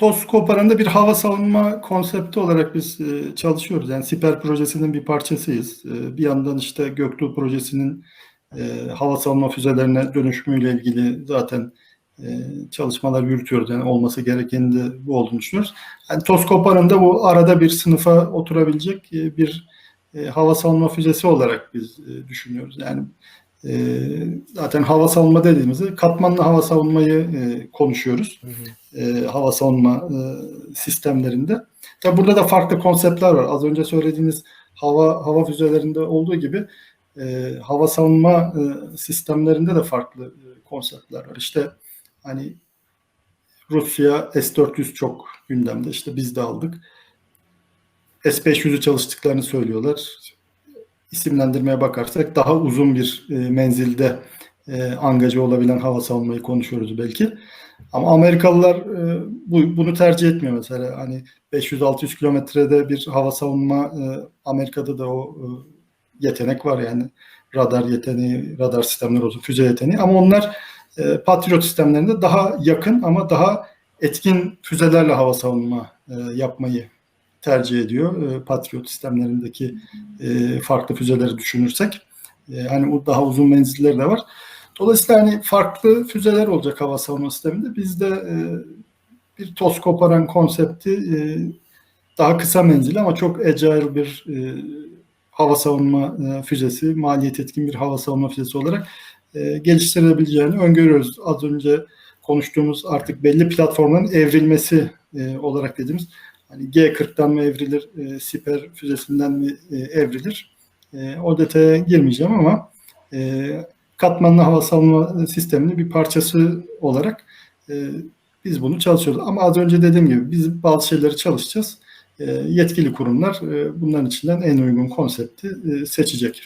TOS Koparan'da bir hava savunma konsepti olarak biz e, çalışıyoruz. Yani Siper projesinin bir parçasıyız. E, bir yandan işte Göktuğ projesinin e, hava savunma füzelerine dönüşümüyle ilgili zaten e, çalışmalar yürütüyoruz. Yani olması gerekenin de bu olduğunu düşünüyoruz. Yani TOS Koparan'da bu arada bir sınıfa oturabilecek e, bir e, hava savunma füzesi olarak biz e, düşünüyoruz. Yani e, zaten hava savunma dediğimizde katmanlı hava savunmayı e, konuşuyoruz. E, hava savunma e, sistemlerinde. Tabi burada da farklı konseptler var. Az önce söylediğiniz hava hava füzelerinde olduğu gibi e, hava savunma e, sistemlerinde de farklı e, konseptler var. İşte hani Rusya S-400 çok gündemde. İşte biz de aldık. S-500'ü çalıştıklarını söylüyorlar. İsimlendirmeye bakarsak daha uzun bir e, menzilde e, angaja olabilen hava savunmayı konuşuyoruz belki. Ama Amerikalılar e, bu, bunu tercih etmiyor mesela. Hani 500-600 kilometrede bir hava savunma e, Amerika'da da o yetenek var yani radar yeteneği, radar sistemleri olsun, füze yeteneği ama onlar Patriot sistemlerinde daha yakın ama daha etkin füzelerle hava savunma yapmayı tercih ediyor. E, Patriot sistemlerindeki e, farklı füzeleri düşünürsek. E, hani o daha uzun menzilleri de var. Dolayısıyla hani farklı füzeler olacak hava savunma sisteminde. Bizde e, bir toz koparan konsepti e, daha kısa menzili ama çok agile bir hava savunma füzesi, maliyet etkin bir hava savunma füzesi olarak geliştirilebileceğini öngörüyoruz. Az önce konuştuğumuz artık belli platformların evrilmesi olarak dediğimiz hani G40'dan mı evrilir, e, Siper füzesinden mi e, evrilir? E, o detaya girmeyeceğim ama e, katmanlı hava savunma sisteminin bir parçası olarak e, biz bunu çalışıyoruz. Ama az önce dediğim gibi biz bazı şeyleri çalışacağız. E, yetkili kurumlar e, bunların içinden en uygun konsepti e, seçecek.